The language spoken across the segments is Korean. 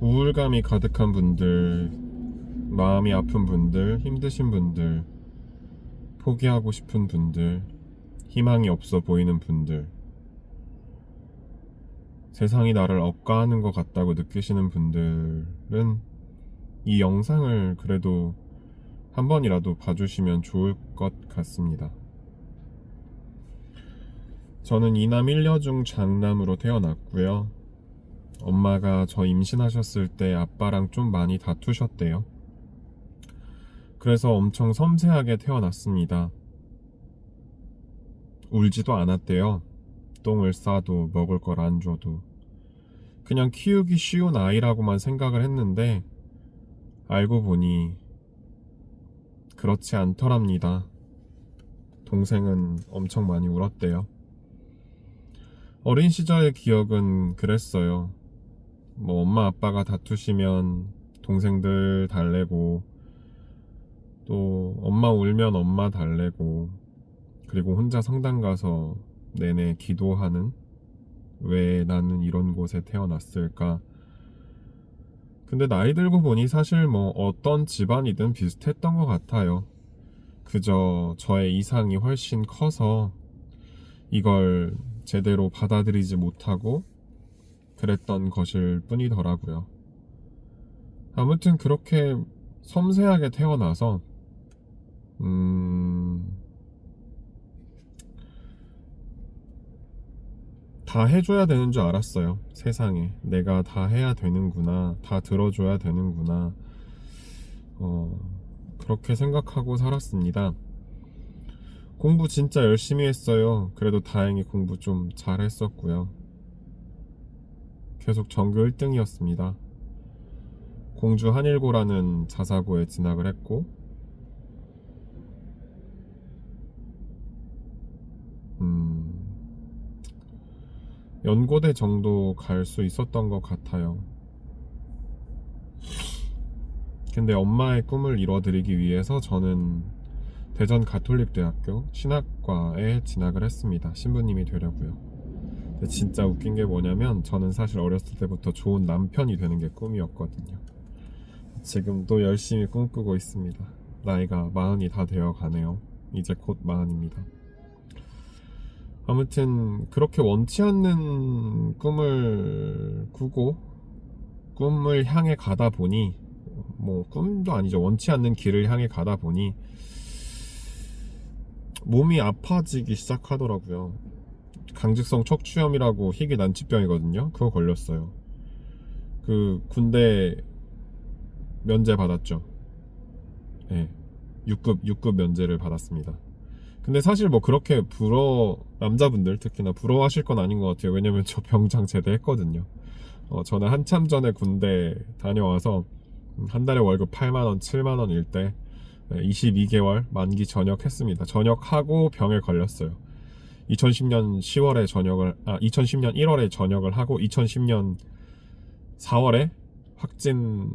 우울감이 가득한 분들, 마음이 아픈 분들, 힘드신 분들, 포기하고 싶은 분들, 희망이 없어 보이는 분들, 세상이 나를 억까하는 것 같다고 느끼시는 분들은 이 영상을 그래도 한 번이라도 봐주시면 좋을 것 같습니다. 저는 이남 1녀 중 장남으로 태어났고요. 엄마가 저 임신하셨을 때 아빠랑 좀 많이 다투셨대요. 그래서 엄청 섬세하게 태어났습니다. 울지도 않았대요. 똥을 싸도 먹을 걸 안 줘도. 그냥 키우기 쉬운 아이라고만 생각을 했는데, 알고 보니, 그렇지 않더랍니다. 동생은 엄청 많이 울었대요. 어린 시절의 기억은 그랬어요. 뭐 엄마 아빠가 다투시면 동생들 달래고 또 엄마 울면 엄마 달래고 그리고 혼자 성당 가서 내내 기도하는 왜 나는 이런 곳에 태어났을까? 근데 나이 들고 보니 사실 뭐 어떤 집안이든 비슷했던 것 같아요. 그저 저의 이상이 훨씬 커서 이걸 제대로 받아들이지 못하고 그랬던 것일 뿐이더라고요. 아무튼 그렇게 섬세하게 태어나서 음... 다 해줘야 되는 줄 알았어요. 세상에 내가 다 해야 되는구나, 다 들어줘야 되는구나. 어, 그렇게 생각하고 살았습니다. 공부 진짜 열심히 했어요. 그래도 다행히 공부 좀 잘했었고요. 계속 전교 1등이었습니다. 공주 한일고라는 자사고에 진학을 했고, 음, 연고대 정도 갈 수 있었던 것 같아요. 근데 엄마의 꿈을 이뤄드리기 위해서 저는 대전 가톨릭대학교 신학과에 진학을 했습니다. 신부님이 되려고요. 진짜 웃긴 게 뭐냐면 저는 사실 어렸을 때부터 좋은 남편이 되는 게 꿈이었거든요. 지금도 열심히 꿈꾸고 있습니다. 나이가 마흔이 다 되어 가네요. 이제 곧 마흔입니다. 아무튼 그렇게 원치 않는 꿈을 꾸고 꿈을 향해 가다 보니 뭐 꿈도 아니죠. 원치 않는 길을 향해 가다 보니 몸이 아파지기 시작하더라고요. 강직성 척추염이라고 희귀 난치병이거든요. 그거 걸렸어요. 그 군대 면제 받았죠. 예. 네. 6급 6급 면제를 받았습니다. 근데 사실 뭐 그렇게 부러 남자분들 특히나 부러워하실 건 아닌 것 같아요. 왜냐면 저 병장 제대했거든요. 어, 저는 한참 전에 군대 다녀와서 한 달에 월급 8만 원, 7만 원일 때 22개월 만기 전역 했습니다. 전역하고 병에 걸렸어요. 2010년 10월에 전역을 아 2010년 1월에 전역을 하고 2010년 4월에 확진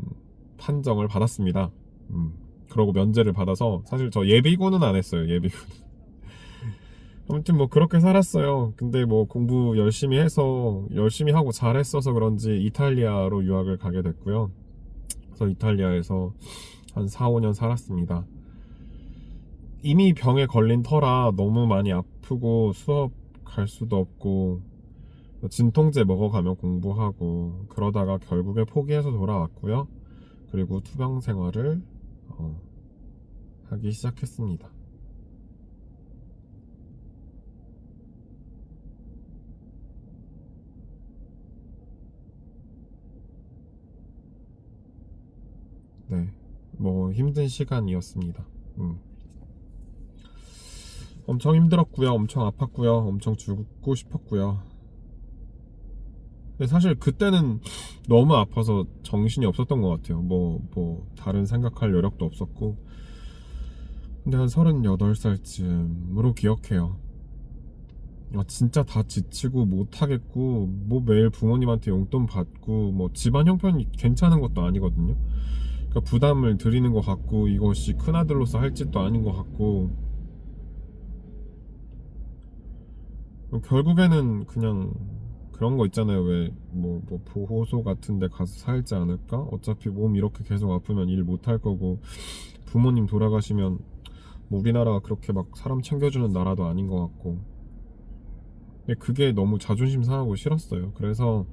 판정을 받았습니다. 음, 그러고 면제를 받아서 사실 저 예비군은 안 했어요. 예비군. 아무튼 뭐 그렇게 살았어요. 근데 뭐 공부 열심히 해서 열심히 하고 잘했어서 그런지 이탈리아로 유학을 가게 됐고요. 그래서 이탈리아에서 한 4, 5년 살았습니다. 이미 병에 걸린 터라 너무 많이 아프고 수업 갈 수도 없고 진통제 먹어가며 공부하고 그러다가 결국에 포기해서 돌아왔고요. 그리고 투병 생활을 어, 하기 시작했습니다. 네, 뭐 힘든 시간이었습니다. 음. 엄청 힘들었고요, 엄청 아팠고요, 엄청 죽고 싶었고요. 근데 사실 그때는 너무 아파서 정신이 없었던 것 같아요. 뭐, 뭐, 다른 생각할 여력도 없었고. 근데 한 38살쯤으로 기억해요. 아, 진짜 다 지치고 못하겠고, 뭐 매일 부모님한테 용돈 받고, 뭐 집안 형편이 괜찮은 것도 아니거든요. 그러니까 부담을 드리는 것 같고, 이것이 큰아들로서 할 짓도 아닌 것 같고, 결국에는 그냥 그런 거 있잖아요. 왜뭐 뭐 보호소 같은 데 가서 살지 않을까? 어차피 몸 이렇게 계속 아프면 일 못 할 거고 부모님 돌아가시면 뭐 우리나라가 그렇게 막 사람 챙겨주는 나라도 아닌 것 같고 근데 그게 너무 자존심 상하고 싫었어요. 그래서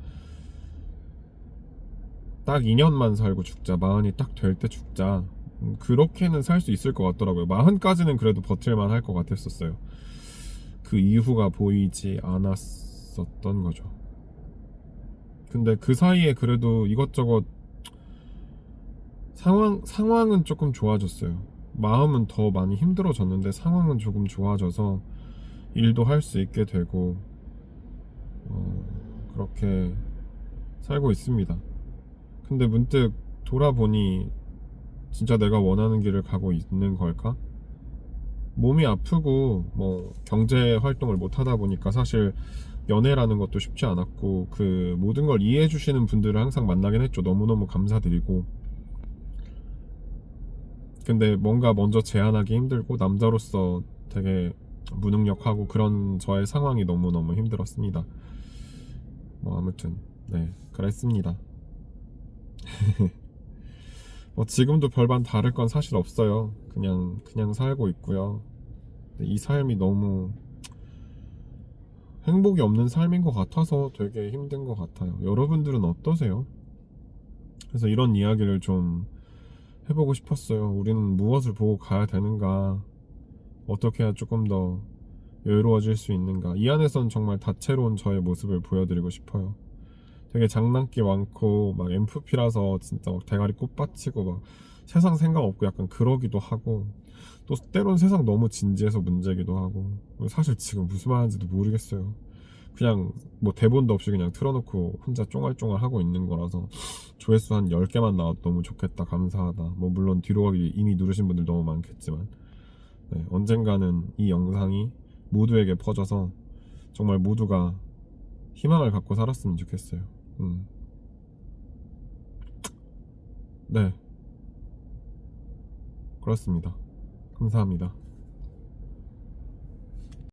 딱 2년만 살고 죽자. 마흔이 딱 될 때 죽자. 음, 그렇게는 살 수 있을 것 같더라고요. 마흔까지는 그래도 버틸만 할 것 같았었어요. 그 이후가 보이지 않았었던 거죠. 근데 그 사이에 그래도 이것저것 상황 상황은 조금 좋아졌어요. 마음은 더 많이 힘들어졌는데 상황은 조금 좋아져서 일도 할 수 있게 되고 어, 그렇게 살고 있습니다. 근데 문득 돌아보니 진짜 내가 원하는 길을 가고 있는 걸까? 몸이 아프고 뭐 경제 활동을 못 하다 보니까 사실 연애라는 것도 쉽지 않았고 그 모든 걸 이해해 주시는 분들을 항상 만나긴 했죠. 너무너무 감사드리고 근데 뭔가 먼저 제안하기 힘들고 남자로서 되게 무능력하고 그런 저의 상황이 너무너무 힘들었습니다. 뭐 아무튼 네 그랬습니다. 뭐 지금도 별반 다를 건 사실 없어요. 그냥 그냥 살고 있고요. 이 삶이 너무 행복이 없는 삶인 것 같아서 되게 힘든 것 같아요. 여러분들은 어떠세요? 그래서 이런 이야기를 좀 해보고 싶었어요. 우리는 무엇을 보고 가야 되는가? 어떻게 해야 조금 더 여유로워질 수 있는가? 이 안에선 정말 다채로운 저의 모습을 보여드리고 싶어요. 되게 장난기 많고 막 MFP라서 진짜 막 대가리 꽃받치고 막 세상 생각 없고 약간 그러기도 하고 또 때론 세상 너무 진지해서 문제기도 하고 사실 지금 무슨 말하는지도 모르겠어요. 그냥 뭐 대본도 없이 그냥 틀어놓고 혼자 쫑알쫑알 하고 있는 거라서 조회수 한 10개만 나와도 너무 좋겠다 감사하다. 뭐 물론 뒤로 가기 이미 누르신 분들 너무 많겠지만. 네, 언젠가는 이 영상이 모두에게 퍼져서 정말 모두가 희망을 갖고 살았으면 좋겠어요 음. 네. 그렇습니다. 감사합니다